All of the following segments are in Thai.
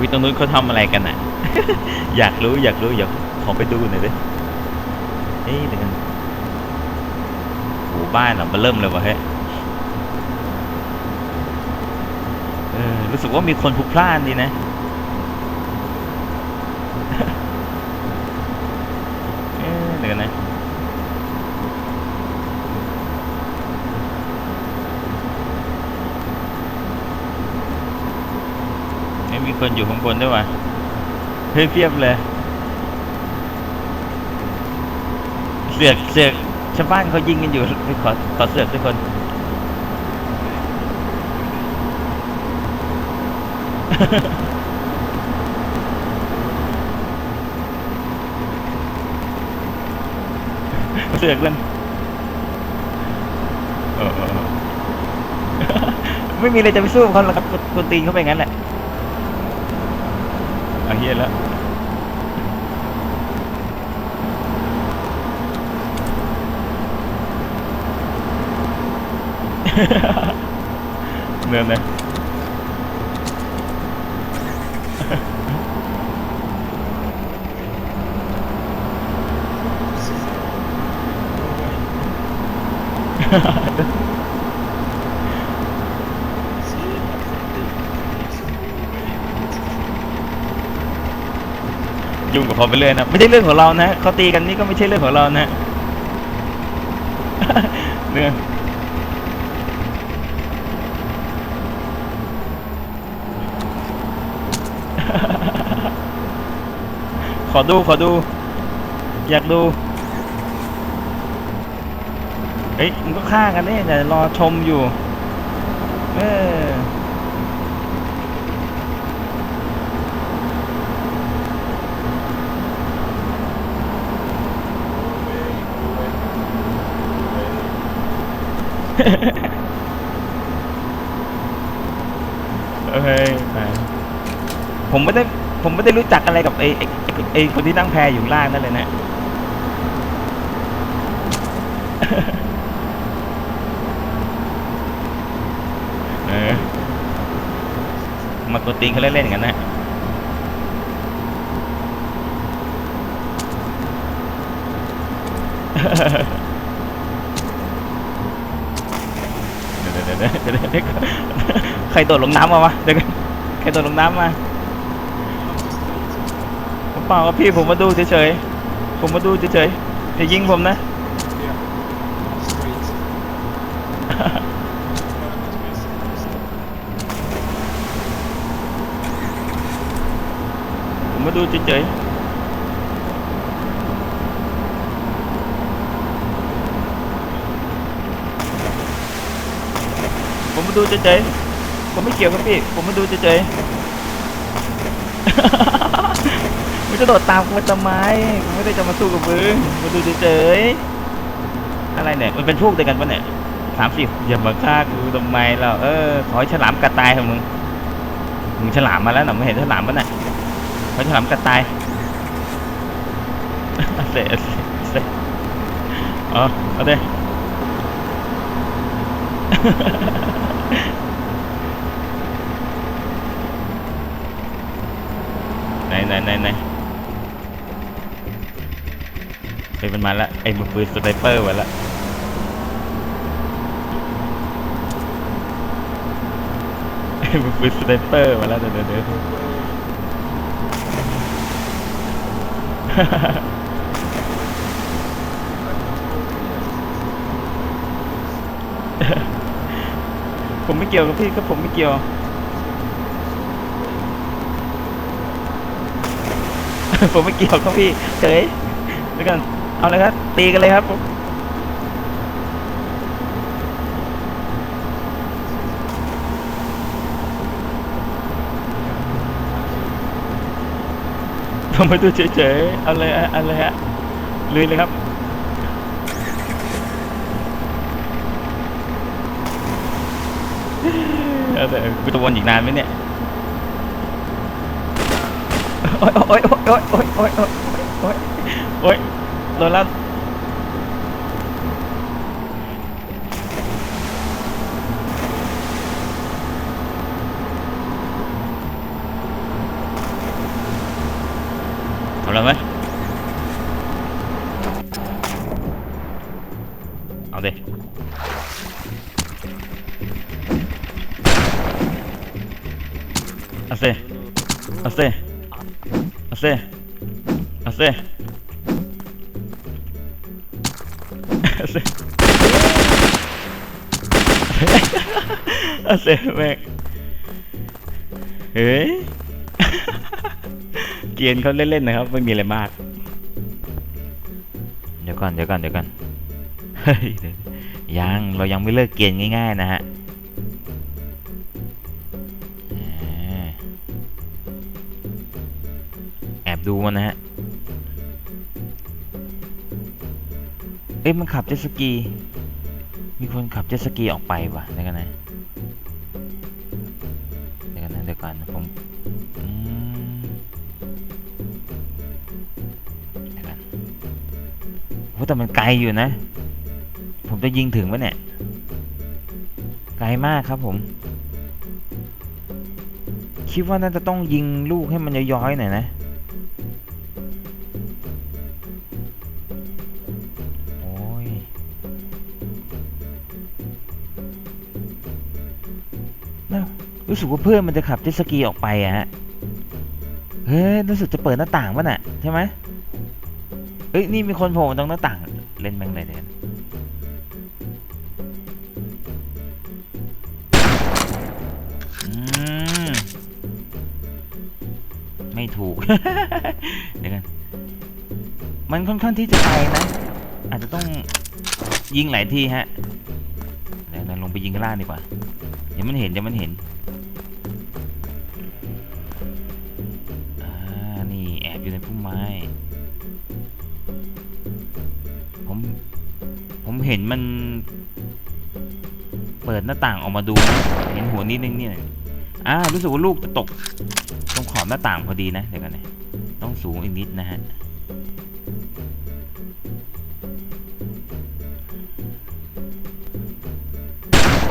วิตรงนู้นเขาทำอะไรกันน่ะ อยากรู้อยากรู้อยากขอไปดูหน่อยดิเฮ้ยเดี๋ยวกันโหบ้านอะมาเริ่มเลยวะเฮ้ยเออรู้สึกว่ามีคนพลุกพล่านดีนะ เอ๊ะเดี๋ยวกันนะ ไม่มี คนอยู่ข้างบนด้วยวะเฮ้ยเพียบเลย เสือกเสือกชาวบ้านเขายิงกันอยู่ไปขอขอเสือกทุกคน เสือกมันเออเออเออไม่มีอะไรจะไปสู้เขาหรอกครับคนคนตีนเขาไปงั้นแหละ here lah nè nè ha ha ขาไปเรื่อยนะไม่ใช่เรื่องของเรานะเขาตีกันนี่ก็ไม่ใช่เรื่องของเรานะเรื่องขอดูขอดู อยากดูเฮ้ยมันก็ฆ่ากันเนี่ยแต่รอชมอยู่ เออ โอเคไปผมไม่ได้ผมไม่ได้รู้จักอะไรกับไอ้ไอ้ไอ้คนที่นั่งแพอยู่ล่างนั่นเลยนะ เออ มากดตีนเขาเล่นๆกันนะเดี๋ยวเดี๋ยว เดี๋ยวเดี๋ยวใครโดลงน้ำมาวะเดี๋ยวใครโดลงน้ำมาผมเปล่าครับพี่ผมมาดูเฉยๆผมมาดูเฉยๆอย่ายิงผมนะผมมาดูเฉยๆ ผมมา ดูเฉยๆผมไม่เกี่ยวกับพี่ ผมมาดูเฉยๆมึงจะโดดตามกูมาทำไมกูไม่ได้จะมาสู้กับมึงมาดูเฉยๆอะไรเนี่ยมันเป็นพวกเดียวกันปะเนี่ยสามสิบอย่ามาฆ่ากูทำไมเราเออขอให้ฉลามกัดตายเถอะมึงมึงฉลามมาแล้วนะไม่เห็นฉลามปะเนี่ยขอให้ฉลามกัดตายเสร็จเสร็จอ๋อเอาเด้ ไหนไหนไหนไหนเฮ้ยมันมาละไอ้มือปืนสไนเปอร์มาละไอ้มือปืนสไนเปอร์มาแล้วเดี๋ยวเดี๋ยวเดี๋ยวผมไม่เกี่ยวกับพี่ครับผมไม่เกี่ยว ผมไม่เกี่ยวครับพี่เฉยเดี๋ยวกันเอาเลยครับ ตีกันเลยครับผมผมมาดูเฉยๆเอาเลยฮะเอาเลยฮะลุยเลยครับเอาแต่กูจะวนอีกนานไหมเนี่ย โอ๊ยโอ๊ยโอ๊ยโอ๊ยโอ๊ยโอ๊ยโอ๊ เอาดิเอาเอาสิเอาเอาสิเอาเอาสิแม่งเฮ้ย เกียนเขาเล่นๆนะครับ ไม่มีอะไรมาก เดี๋ยวก่อนเดี๋ยวก่อนเดี๋ยวก่อน เฮ้ยยังเรายังไม่เลิกเกียนง่าย ๆ นะฮะ ขับเจ็ตสกี มีคนขับเจ็ตสกีออกไปว่ะเดี๋ยวกันนะเดี๋ยวกันนะเดี๋ยวก่อนผมอืมเดี๋ยวกันโอ้แต่มันไกลอยู่นะ ผมจะยิงถึงปะเนี่ย ไกลมากครับผม คิดว่าน่าจะต้องยิงลูกให้มันย้อยๆหน่อยนะ รู้สึกว่าเพื่อนมันจะขับเจ็ตสกีออกไปอะฮะ เฮ้ย รู้สึกจะเปิดหน้าต่างป่ะน่ะ ใช่ไหมเอ้ย นี่มีคนโผล่มาตรงหน้าต่าง เล่นแม่งเลยเดนไม่ถูก เดี๋ยวกัน มันค่อนข้างที่จะไกลนะ อาจจะต้องยิงหลายทีฮะ เดี๋ยวเราลงไปยิงข้างล่างดีกว่า เดี๋ยวมันเห็น เดี๋ยวมันเห็น เห็นมัน เปิดหน้าต่างออกมาดูนะเห็นหัวนิดนึงเนี่ยอ่ารู้สึกว่าลูกจะตกตรงขอบหน้าต่างพอดีนะเดี๋ยวกันนะต้องสูงอีกนิดนะฮะ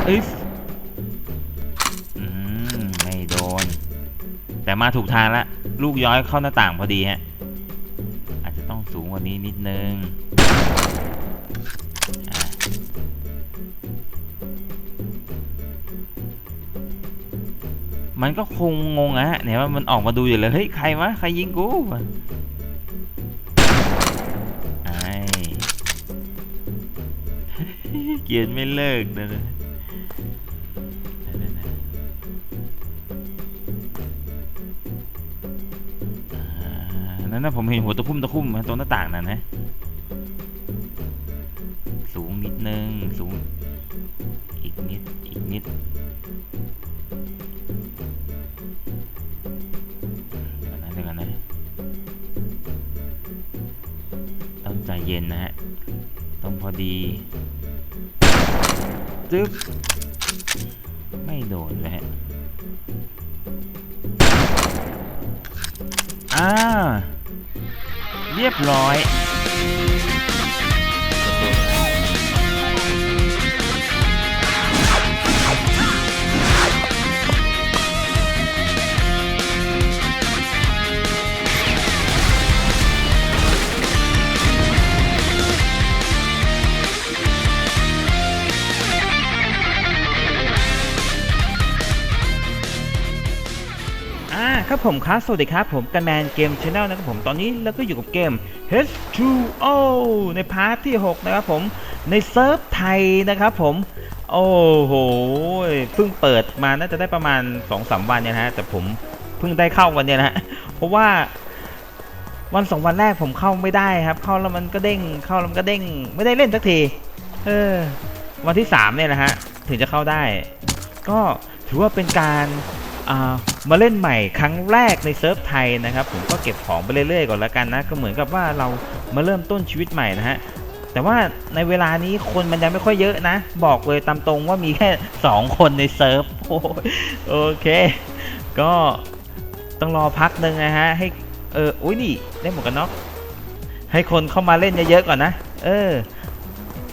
เอ้ยอืมไม่โดน แต่มาถูกทางละ ลูกย้อยเข้าหน้าต่างพอดีฮะ อาจจะต้องสูงกว่านี้นิดนึง มันก็คงงงอะฮะเนี่ยว่ามันออกมาดูอยู่เลยเฮ้ยใครวะใครยิงกูไอ้เกลียนไม่เลิกนะนะอ่านั่นนะผมเห็นหัวตะคุ่มตะคุ่มตรงหน้าต่างนั่นนะ ดีจึ๊บไม่โดนเลยฮะอ่าเรียบร้อย ครับผมครับสวัสดีครับผมกันแมนเกมชาแนลนะครับผมตอนนี้เราก็อยู่กับเกม H2O ในพาร์ทที่ 6 นะครับผมในเซิร์ฟไทยนะครับผม โอ้โหเพิ่งเปิดมาน่าจะได้ประมาณ 2-3 วันเนี่ยนะฮะ แต่ผมเพิ่งได้เข้าวันเนี้ยนะฮะเพราะว่าวันสองวันแรกผมเข้าไม่ได้ครับ เข้าแล้วมันก็เด้งเข้าแล้วมันก็เด้งไม่ได้เล่นสักทีเออวันที่ 3 เนี่ยนะฮะ ถึงจะเข้าได้ ก็ถือว่าเป็นการอ่า มาเล่นใหม่ครั้งแรกในเซิร์ฟไทยนะครับผมก็เก็บของไปเรื่อยๆก่อนละกันนะก็เหมือนกับว่าเรามาเริ่มต้นชีวิตใหม่นะฮะแต่ว่าในเวลานี้คนมันยังไม่ค่อยเยอะนะ บอกเลยตามตรงว่ามีแค่ 2 คนในเซิร์ฟโอโอเค ก็ต้องรอพักหนึ่งนะฮะให้เอออุ้ยนี่ได้หมวกกันน็อกให้คนเข้ามาเล่นเยอะๆก่อนนะ เออ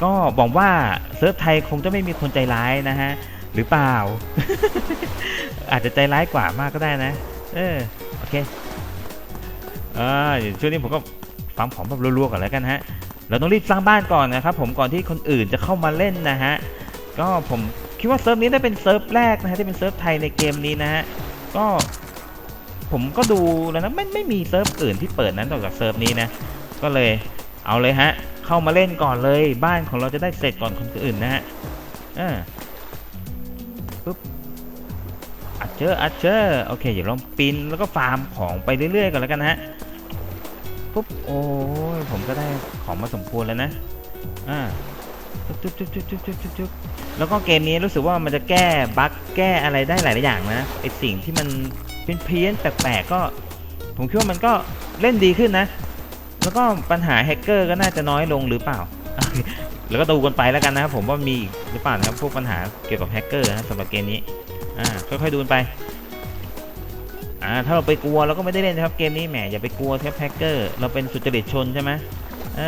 ก็บอกว่าเซิร์ฟไทยคงจะไม่มีคนใจร้ายนะฮะ หรือเปล่า อาจจะใจร้ายกว่ามากก็ได้นะ เออ โอเคอ่าเดี๋ยวช่วงนี้ผมก็ฟาร์มของแบบรัวๆก่อนแล้วกันฮะ เราต้องรีบสร้างบ้านก่อนนะครับผมก่อนที่คนอื่นจะเข้ามาเล่นนะฮะ ก็ผมคิดว่าเซิร์ฟนี้ได้เป็นเซิร์ฟแรกนะฮะที่เป็นเซิร์ฟไทยในเกมนี้นะฮะ ก็ผมก็ดูแล้วนะไม่ไม่มีเซิร์ฟอื่นที่เปิดนั้นนอกจากเซิร์ฟนี้นะ ก็เลยเอาเลยฮะ เข้ามาเล่นก่อนเลย บ้านของเราจะได้เสร็จก่อนคนอื่นนะฮะอ่า อร์อาร์เชอร์โอเคเดี๋ยวลองปินแล้วก็ฟาร์มของไปเรื่อยๆก่อนแล้วกันฮะปุ๊บโอ้ยผมก็ได้ของมาสมควรแล้วนะอ่าจุ๊บๆๆๆบจุ๊บแล้วก็เกมนี้รู้สึกว่ามันจะแก้บั๊กแก้อะไรได้หลายอย่างนะไอสิ่งที่มันเพี้ยนแปลกๆก็ ผมคิดว่ามันก็เล่นดีขึ้นนะ แล้วก็ปัญหาแฮกเกอร์ก็น่าจะน้อยลงหรือเปล่า แล้วก็ดูกันไปแล้วกันนะครับผมว่ามีหรือเปล่านะครับพวกปัญหาเกี่ยวกับแฮกเกอร์นะสำหรับเกมนี้ อ่าค่อยๆดูไปอ่าถ้าเราไปกลัวเราก็ไม่ได้เล่นนะครับเกมนี้แหมอย่าไปกลัวครับแฮกเกอร์เราเป็นสุจริตชนใช่ไหมเอ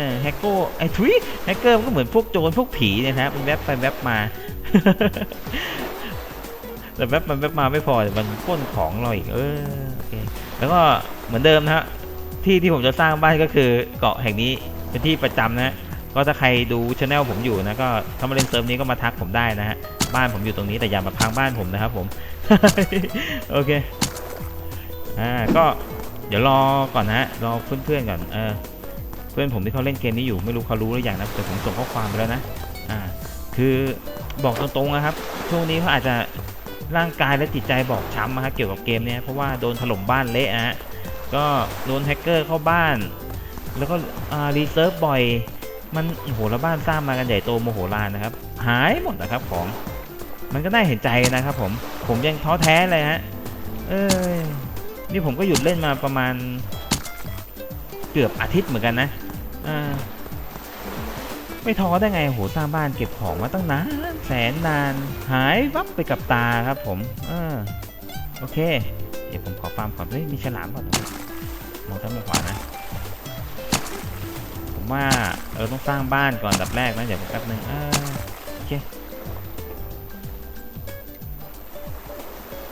อแฮกเกอร์ไอ้ทุยแฮกเกอร์มันก็เหมือนพวกโจรพวกผีเนี่ยนะครับมันแวบไปแวบมาแต่แวบมันแวบมาไม่พอมันป้นของเราอีกเออโอเคแล้วก็เหมือนเดิมนะฮะที่ที่ผมจะสร้างบ้านก็คือเกาะแห่งนี้เป็นที่ประจำนะฮะ ก็ถ้าใครดูช anel ผมอยู่นะก็ถ้ามาเล่นเซิร์ฟนี้ก็มาทักผมได้นะฮะบ้านผมอยู่ตรงนี้แต่อย่ามาพังบ้านผมนะครับผมโอเคอ่าก็เดี๋ยวรอก่อนนะฮะรอเพื่อนๆก่อนเออเพื่อนผมที่เขาเล่นเกมนี้อยู่ไม่รู้เขารู้หรือยังนะแต่ผมส่งข้อความไปแล้วนะอ่าคือบอกตรงๆนะครับ ช่วงนี้เขาอาจจะร่างกายและจิตใจบอกช้ำนะครับเกี่ยวกับเกมเนี้ยเพราะว่าโดนถล่มบ้านเละฮะก็โดนแฮกเกอร์เข้าบ้าน แล้วก็อ่ารีเซิร์ฟบ่อย มันโอ้โหแล้วบ้านสร้างมากันใหญ่โตโมโหลานนะครับ หายหมดนะครับของ มันก็น่าเห็นใจนะครับผมผมยังท้อแท้เลยฮะเอ้ยนี่ผมก็หยุดเล่นมาประมาณเกือบอาทิตย์เหมือนกันนะอ่าไม่ท้อได้ไงโหสร้างบ้านเก็บของมาตั้งนานแสนนาน หายวับไปกับตาครับผมเออโอเค เดี๋ยวผมขอฟาร์มก่อนเฮ้ยมีฉลามก่อนมองซ้ายมองขวานะ ว่าเราต้องสร้างบ้านก่อนดับแรกนะเดี๋ยวแป๊บนึงอ่าโอเค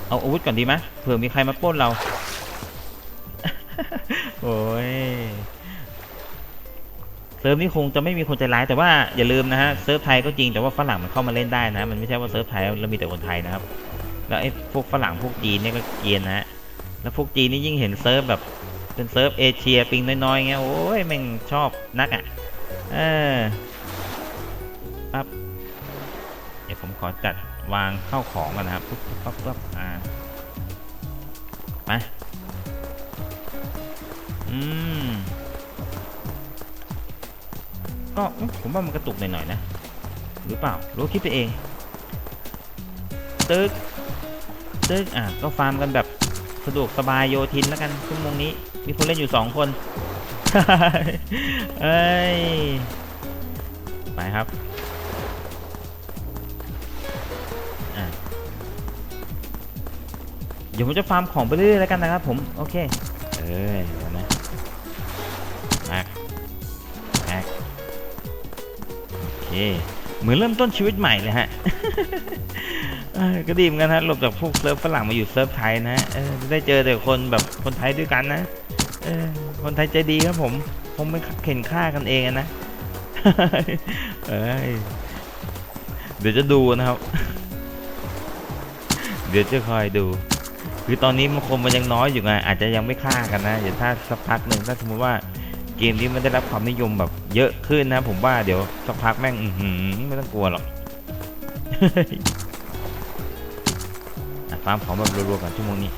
เอาอาวุธก่อนดีไหมเผื่อมีใครมาป้นเรา โอ้ยเซิร์ฟนี้คงจะไม่มีคนใจร้ายแต่ว่าอย่าลืมนะฮะเซิร์ฟไทยก็จริงแต่ว่าฝรั่งมันเข้ามาเล่นได้นะ มันไม่ใช่ว่าเซิร์ฟไทยแล้วมีแต่คนไทยนะครับ แล้วไอ้พวกฝรั่งพวกจีนเนี่ยก็เกียนนะฮะแล้วพวกจีนนี่ยิ่งเห็นเซิร์ฟแบบ เป็นเซิร์ฟเอเชียปิงน้อยๆเงี้ยโอ้ยแม่งชอบนักอะเออปั๊บเดี๋ยวผมขอจัดวางเข้าของก่อนนะครับปุ๊บปุ๊บปั๊บปั๊บอ่าไปอืมก็ผมว่ามันกระตุกหน่อยๆนะ หรือเปล่ารู้คิดไปเอง ตึกตึกอะก็ฟาร์มกันแบบสะดวกสบายโยทินแล้วกันชั่วโมงนี้ มีคนเล่นอยู่สองคน เอ้ย ไปครับเดี๋ยวผมจะฟาร์มของไปเรื่อยๆแล้วกันนะครับผม โอเค เออเดี๋ยวนะแม็กแม็กโอเค เหมือนเริ่มต้นชีวิตใหม่เลยฮะก็ดีเหมือนกันฮะหลบจากพวกเซิร์ฟฝรั่งมาอยู่เซิร์ฟไทยนะได้เจอแต่คนแบบคนไทยด้วยกันนะ เออคนไทยใจดีครับผม คงไม่เข็นฆ่ากันเองนะเอ้ยเดี๋ยวจะดูนะครับ เดี๋ยวจะคอยดู คือตอนนี้มันคงมันยังน้อยอยู่ไง อาจจะยังไม่ฆ่ากันนะ เดี๋ยวถ้าสักพักหนึ่งถ้าสมมติว่าเกมนี้มันได้รับความนิยมแบบเยอะขึ้นนะ ผมว่าเดี๋ยวสักพักแม่งอือหือไม่ต้องกลัวหรอกฟาร์มของแบบรัวๆก่อนชั่วโมงนี้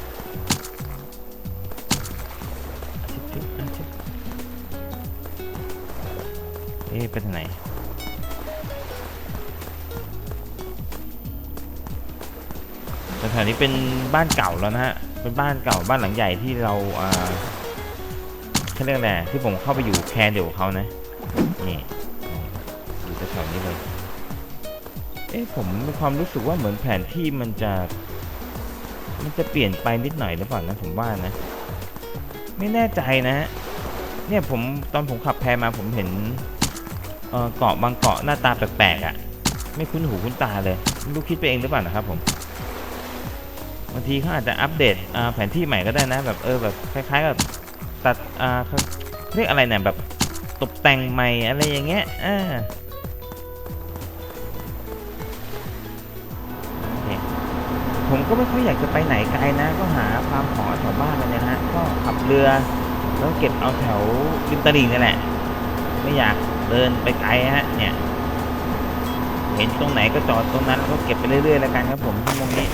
เอ๊ะไปทางไหนสถานนี้เป็นบ้านเก่าแล้วนะฮะ เป็นบ้านเก่าบ้านหลังใหญ่ที่เราอ่าเขาเรียกอะไรที่ผมเข้าไปอยู่แคนเดียวกับเขานะ นี่อยู่แถวนี้เลย เอ๊ะผมมีความรู้สึกว่าเหมือนแผนที่มันจะ มันจะเปลี่ยนไปนิดหน่อยหรือเปล่านะผมว่านะ ไม่แน่ใจนะฮะเนี่ยผมตอนผมขับแพมาผมเห็น เกาะบางเกาะหน้าตาแปลกๆอะ่ะ ไม่คุ้นหูคุ้นตาเลยไม่รู้คิดไปเองหรือเปล่านะครับผมบางทีเขาอาจจะอัปเดตแผนที่ใหม่ก็ได้นะ แบบเออแบบคล้ายๆกับตัดอ่าเขาเรียกอะไรเนี่ยแบบตกแต่งใหม่อะไรอย่างเงี้ยอ่าโอผมก็ไม่ค่อยอยากจะไปไหนไกลนะ ก็หาความหอแถวบ้านกันเนี่ยฮะก็ขับเรือแล้วเก็บเอาแถวริมตลิ่งนี่แหละ ไม่อยาก เดินไปไกลฮะเนี่ย เห็นตรงไหนก็จอดตรงนั้นแล้วก็เก็บไปเรื่อยๆแล้วกันครับผมชั่วโมงนี้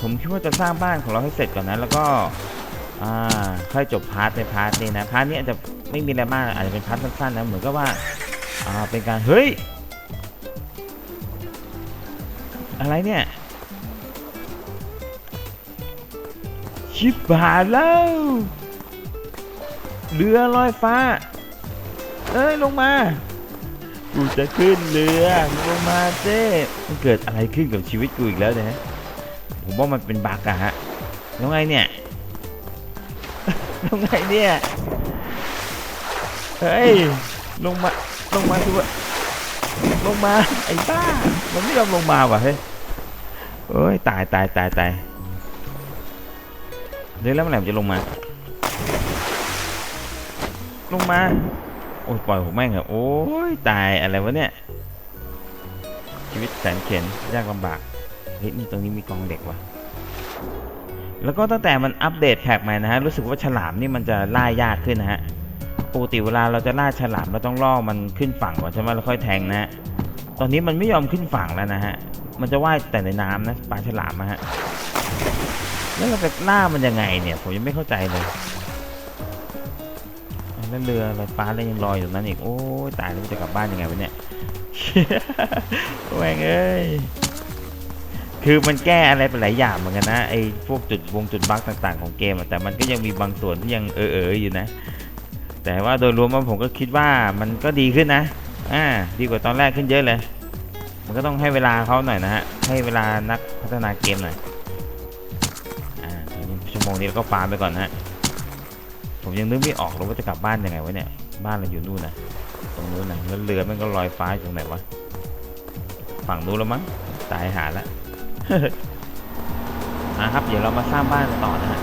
ผมคิดว่าจะสร้างบ้านของเราให้เสร็จก่อนนะแล้วก็อ่าค่อยจบพาร์ทในพาร์ทนี้นะพาร์ทนี้อาจจะไม่มีอะไรมากอาจจะเป็นพาร์ทสั้นๆนะเหมือนกับว่าอ่าเป็นการเฮ้ยอะไรเนี่ยชิบหายแล้ว เรือลอยฟ้า เอ้ยลงมา กูจะขึ้นเรือลงมาเจ้มันเกิดอะไรขึ้นกับชีวิตกูอีกแล้วเนี่ย ผมว่ามันเป็นบักอะฮะแล้วไงเนี่ยแล้วไงเนี่ย เฮ้ย ลงมา ลงมาสิวะลงมา ไอ้บ้า มันไม่ยอมลงมาว่ะเฮ้ยเอ้ย ตายตายตายตายเดี๋ยวแล้วเมื่อไหร่มันจะลงมา ลงมา โอ้ยปล่อยผมแม่งเหรอโอ้ยตายอะไรวะเนี่ย ชีวิตแสนเข็นยากลำบากเฮ้ยนี่ตรงนี้มีกองเด็กว่ะแล้วก็ตั้งแต่มันอัปเดตแพ็กมานะฮะรู้สึกว่าฉลามนี่มันจะล่ายากขึ้นนะฮะปกติเวลาเราจะล่าฉลามเราต้องล่อมันขึ้นฝั่งก่อนใช่ไหมแล้วค่อยแทงนะฮะตอนนี้มันไม่ยอมขึ้นฝั่งแล้วนะฮะมันจะว่ายแต่ในน้ำนะปลาฉลามนะฮะแล้วเราจะล่ามันยังไงเนี่ยผมยังไม่เข้าใจเลย แล้วเรือลอยฟ้าแล้วยังลอยอยู่นั้นอีก โอ้ยตายแล้วจะกลับบ้านยังไงวะเนี่ยแม่งเอ้ย คือมันแก้อะไรไปหลายอย่างเหมือนกันนะไอ้พวกจุดวงจุดบั๊กต่างๆของเกมแต่มันก็ยังมีบางส่วนที่ยังเออๆอยู่นะ แต่ว่าโดยรวมว่าผมก็คิดว่ามันก็ดีขึ้นนะ อ่า ดีกว่าตอนแรกขึ้นเยอะเลย มันก็ต้องให้เวลาเขาหน่อยนะฮะ ให้เวลานักพัฒนาเกมหน่อย อ่าทีนี้ชั่วโมงนี้เราก็ฟาร์มไปก่อนนะฮะ ผมยังนึกไม่ออกเลยว่าจะกลับบ้านยังไงวะเนี่ย บ้านเราอยู่นู่นนะตรงนู้นนะแล้วเรือมันก็ลอยฟ้าอยู่ตรงไหนวะ ฝั่งนู้นแล้วมั้ง ตายหาล้วนะครับ เดี๋ยวเรามาสร้างบ้านกันต่อนะฮะ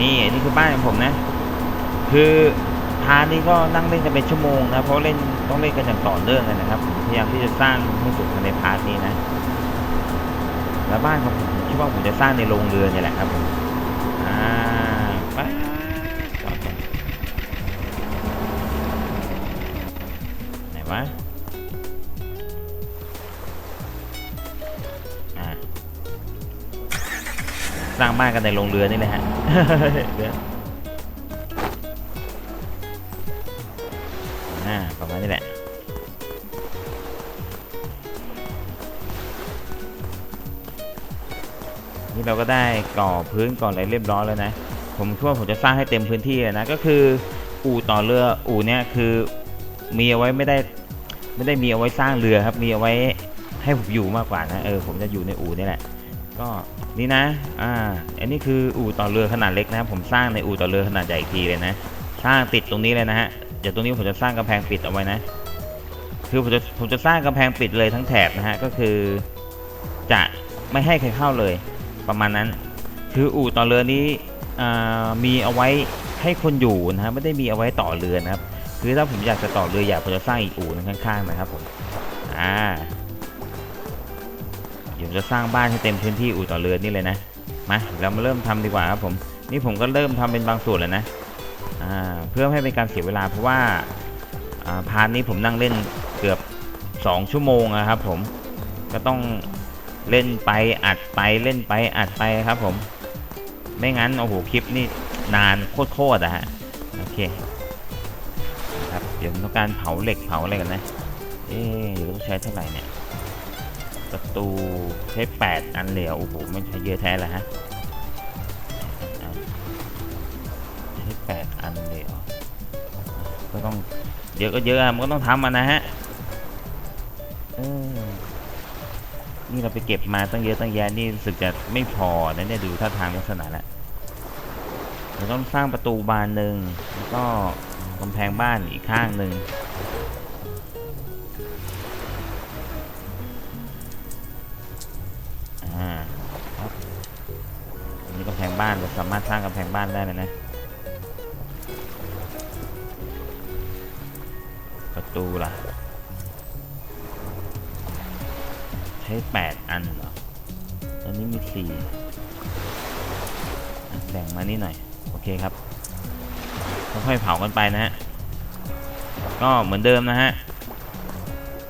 นี่นนี้คือบ้านของผมนะ คือพาร์ทนี้ก็นั่งเล่นกันเป็นชั่วโมงนะ เพราะเล่นต้องเล่นกันอย่างต่อเนื่องเลยนะครับผมพยายามที่จะสร้างให้สุดภายในพาร์ทนี้นะ แล้วบ้านของผมคิดว่าผมจะสร้างในโรงเรือเนี่แหละครับผม ไหนวะสร้างบ้านกันในโรงเรือนี่เลยฮะเรืออ่าประมาณนี้แหละนี่เราก็ได้ก่อพื้นก่อนอะไรเรียบร้อยแล้วนะ ผมคิดว่าผมจะสร้างให้เต็มพื้นที่นะ ก็คืออู่ต่อเรืออู่เนี่ยคือมีเอาไว้ไม่ได้ ไม่ได้มีเอาไว้สร้างเรือครับ มีเอาไว้ให้ผมอยู่มากกว่านะเออผมจะอยู่ในอู่นี่แหละ ก็นี่นะ อ่า อันนี้คืออู่ต่อเรือขนาดเล็กนะผมสร้างในอู่ต่อเรือขนาดใหญ่อีกทีเลยนะสร้างติดตรงนี้เลยนะฮะเดี๋ยวตรงนี้ผมจะสร้างกำแพงปิดเอาไว้นะ คือผมจะผมจะสร้างกำแพงปิดเลยทั้งแถบนะฮะก็คือจะไม่ให้ใครเข้าเลยประมาณนั้น คืออู่ต่อเรือนี้อ่ามีเอาไว้ให้คนอยู่นะฮะไม่ได้มีเอาไว้ต่อเรือนะครับ คือถ้าผมอยากจะต่อเรืออยากผมจะสร้างอีกอู่นึงข้างๆนะครับผมอ่าเดี๋ยวจะสร้างบ้านให้เต็มพื้นที่อู่ต่อเรือนี่เลยนะมาเรามาเริ่มทำดีกว่าครับผมนี่ผมก็เริ่มทำเป็นบางส่วนแล้วนะอ่าเพื่อให้เป็นการเสียเวลาเพราะว่าอ่าพาร์ทนี้ผมนั่งเล่นเกือบ 2 ชั่วโมงนะครับผมก็ต้องเล่นไปอัดไปเล่นไปอัดไปครับผม ไม่งั้นโอ้โหคลิปนี่นานโคตรๆอะฮะโอเค เดี๋ยวผมต้องการเผาเหล็กเผาอะไรกันนะ เอ๊ะเดี๋ยวต้องใช้เท่าไหร่เนี่ย ประตูใช้แปดอันเลยเหรอโอ้โหไม่ใช้เยอะแท้แล้วฮะใช้แปดอันเลยเหรอก็ต้องเยอะก็เยอะอะมันก็ต้องทำมันนะฮะนี่เราไปเก็บมาตั้งเยอะตั้งแยะนี่รู้สึกจะไม่พอนะเนี่ยดูท่าทางลักษณะแล้วเราต้องสร้างประตูบานหนึ่งแล้วก็ กำแพงบ้านอีกข้างหนึ่งอ่าบ้านเราสามารถสร้างกำแพงบ้านได้เลยนะ ประตูล่ะ ใช้แปดอันเหรอ ตอนนี้มีสี่แบ่งมานี่หน่อย โอเคครับ ค่อยๆเผากันไปนะฮะก็เหมือนเดิมนะฮะ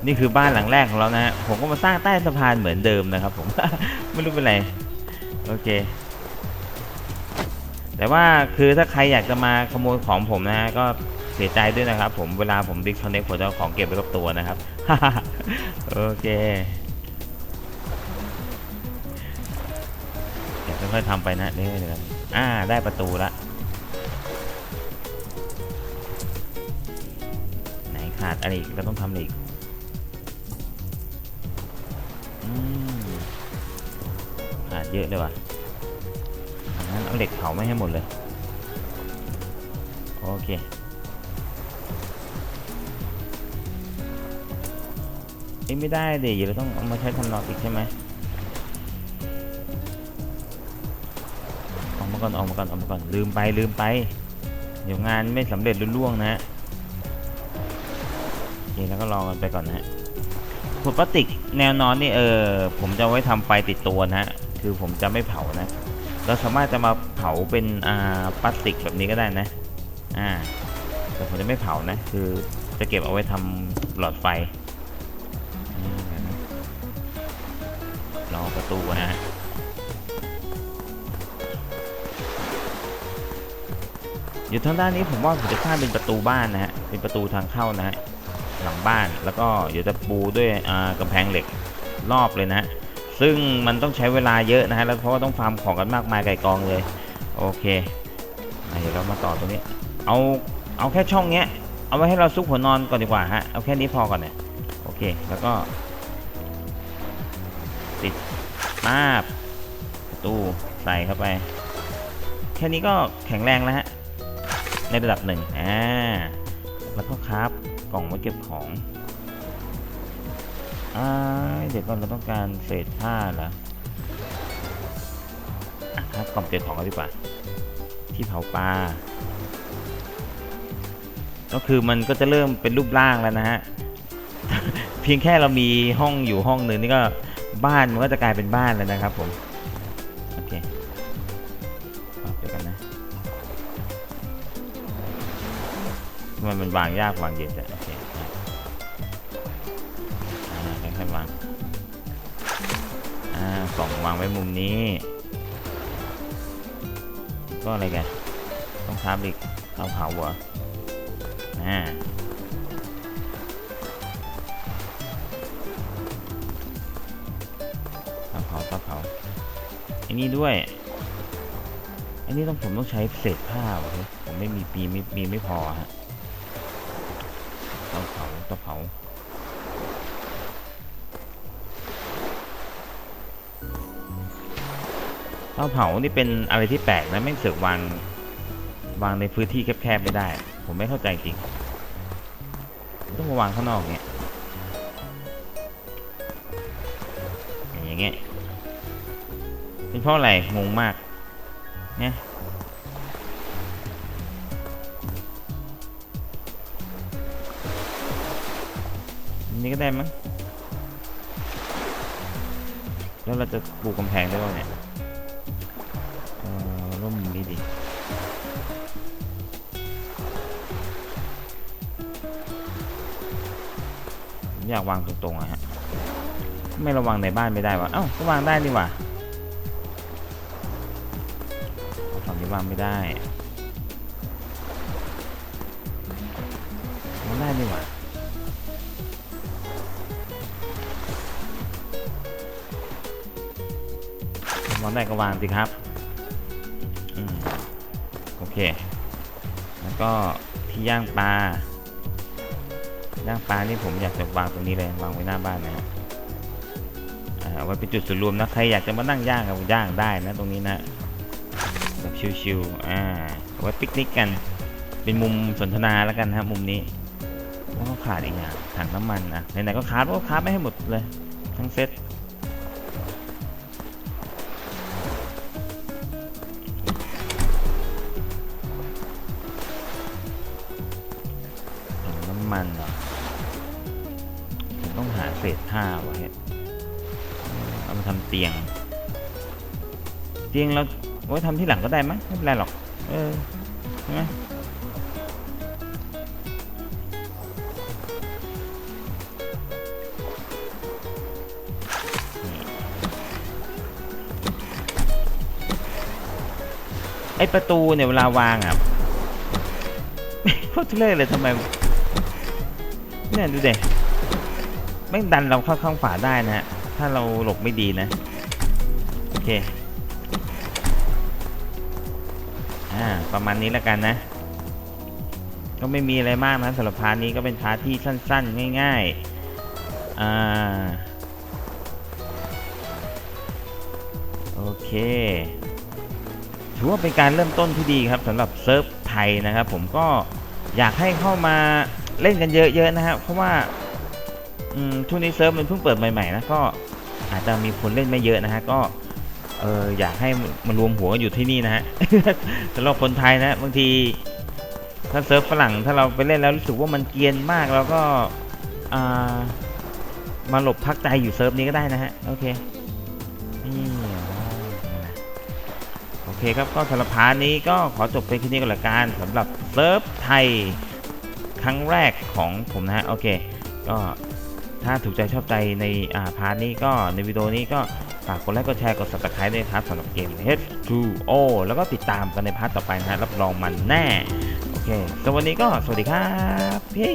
นี่คือบ้านหลังแรกของเรานะฮะผมก็มาสร้างใต้สะพานเหมือนเดิมนะครับ ผมไม่รู้เป็นไรโอเค แต่ว่าคือถ้าใครอยากจะมาขโมยของผมนะฮะก็เสียใจด้วยนะครับ ผมเวลาผมดิสคอนเน c t ผมจะเอาของเก็บไว้กับตัวนะครับโอเคเดี๋ยวค่อยๆทำไปนะเรื่อยๆอ่าได้ประตูละ ขาดอะไรอีกเราต้องทำอะไรอีกอืมขาดเยอะเลยว่ะงั้นเอาเหล็กเผาไม่ให้หมดเลย โอเคอ้ยไม่ได้เดี๋ยวเราต้องเอามาใช้ทำนอกอีกใช่ไหมออกมาก่อนออกมาก่อนออกมาก่อนลืมไปลืมไป เดี๋ยวงานไม่สำเร็จรุ่ล่วงนะ ฮะโอเคแล้วก็รอกันไปก่อนนะฮะขวดพลาสติกแนวนอนนี่เออผมจะไว้ทำไฟติดตัวนะฮะคือผมจะไม่เผานะ เราสามารถจะมาเผาเป็นอ่าพลาสติกแบบนี้ก็ได้นะอ่าแต่ผมจะไม่เผานะ คือจะเก็บเอาไว้ทำหลอดไฟอืมรอประตูนะฮะอยู่ทางด้านนี้ผมว่าผมจะสร้างเป็นประตูบ้านนะฮะเป็นประตูทางเข้านะฮะ หลังบ้าน แล้วก็เดี๋ยวจะปูด้วยอ่ากำแพงเหล็กรอบเลยนะ ซึ่งมันต้องใช้เวลาเยอะนะฮะแล้วเพราะว่าต้องฟาร์มของกันมากมายไก่กองเลย โอเคเดี๋ยวเรามาต่อตรงนี้ เอาเอาแค่ช่องเนี้ย เอาไว้ให้เราซุกหัวนอนก่อนดีกว่าฮะ เอาแค่นี้พอก่อนเนี่ยโอเค แล้วก็ติดมาบประตูใส่เข้าไป แค่นี้ก็แข็งแรงแล้วฮะ ในระดับหนึ่งอ่าแล้วก็ครับ กล่องไว้เก็บของอ่าเดี๋ยวก่อนเราต้องการเศษผ้าเหรอะครับกล่องเก็บของกันดีกว่า ที่เผาปลา ก็คือมันก็จะเริ่มเป็นรูปร่างแล้วนะฮะ เพียงแค่เรามีห้องอยู่ห้องหนึ่งนี่ก็บ้านมันก็จะกลายเป็นบ้านแล้วนะครับผม ทำไมมันวางยากวางเย็นจังโอเคอ่าค่อยๆวางอ่ากล่องวางไว้มุมนี้ ก็อะไรกัน ต้องทับอีกเตาเผาเหรออ่าเตาเผาเตาเผาอ้นี่ด้วยอ้นี่ต้องผมต้องใช้เศษผ้าเฮ้ยผมไม่มีปีไม่มีไม่พอฮะ เตาเผาเตาเผาเตาเผานี่เป็นอะไรที่แปลกนะไม่เสือกวางวางในพื้นที่แคบๆไม่ได้ ผมไม่เข้าใจจริง ต้องมาวางข้างนอกเนี้ยอย่างเงี้ยเป็นเพราะอะไรงงมากเนี่ย นี้ก็ได้มั้ง แล้วเราจะปลูกกำแพงได้ป่ะเนี่ยร่มนี้ดิอยากวางตรงๆอะฮะ ไม่ระวังในบ้านไม่ได้วะ เอ้าก็วางได้นี่หว่าฝั่งนี้วางไม่ได้างได้ก็วางสิครับอโอเค แล้วก็ที่ย่างปลา ย่างปลานี่ผมอยากจะวางตรงนี้เลยวางไว้หน้าบ้านนะฮะอ่าเอาไว้เป็นจุดส่วนรวมนะใครอยากจะมานั่งย่างกับย่างได้นะตรงนี้นะแบบชิวๆอ่าเอาไว้ปิกนิกกัน เป็นมุมสนทนาแล้วกันนะครับมุมนี้แล้วก็ขาดอีกอย่างถังน้ำมันนะไหนๆก็คาร์บก็คาร์บไม่ให้หมดเลย ทั้งเซ็ต เตียง เตียงเราไว้ทำที่หลังก็ได้มั้งไม่เป็นไรหรอก เออใช่ไหมไอประตูเนี่ยเวลาวางอะโคตรเรศเลยทำไมเนี่ยดูเด็แม่งดันเราเข้าข้างฝาได้นะฮะ ถ้าเราหลบไม่ดีนะ โอเค อ่า ประมาณนี้แล้วกันนะ ก็ไม่มีอะไรมากนะสำหรับพาร์ทนี้ก็เป็นพาร์ทที่สั้น ๆ ง่าย ๆ อ่า โอเคถือว่าเป็นการเริ่มต้นที่ดีครับสำหรับเซิร์ฟไทยนะครับ ผมก็อยากให้เข้ามาเล่นกันเยอะๆนะครับเพราะว่าช่วงนี้เซิร์ฟมันเพิ่งเปิดใหม่ๆนะก็ อาจจะมีคนเล่นไม่เยอะนะฮะก็เอออยากให้มารวมหัวอยู่ที่นี่นะฮะสำหรับคนไทยนะบางทีถ้าเซิร์ฟฝรั่งถ้าเราไปเล่นแล้วรู้สึกว่ามันเกียนมากแล้วก็มาหลบพักใจอยู่เซิร์ฟนี้ก็ได้นะฮะโอเคนี่โอเคครับก็สำหรับพานี้ก็ขอจบไปแค่นี้ก่อนละกันสำหรับเซิร์ฟไทยครั้งแรกของผมนะฮะโอเค ก็ ถ้าถูกใจชอบใจในอ่าพาร์ทนี้ก็ในวิดีโอนี้ก็ฝากกดไลค์กดแชร์กด subscribe ด้วยครับสำหรับเกม H2O แล้วก็ติดตามกันในพาร์ทต่อไปนะฮะรับรองมันแน่ โอเคสำหรับวันนี้ก็สวัสดีครับพี่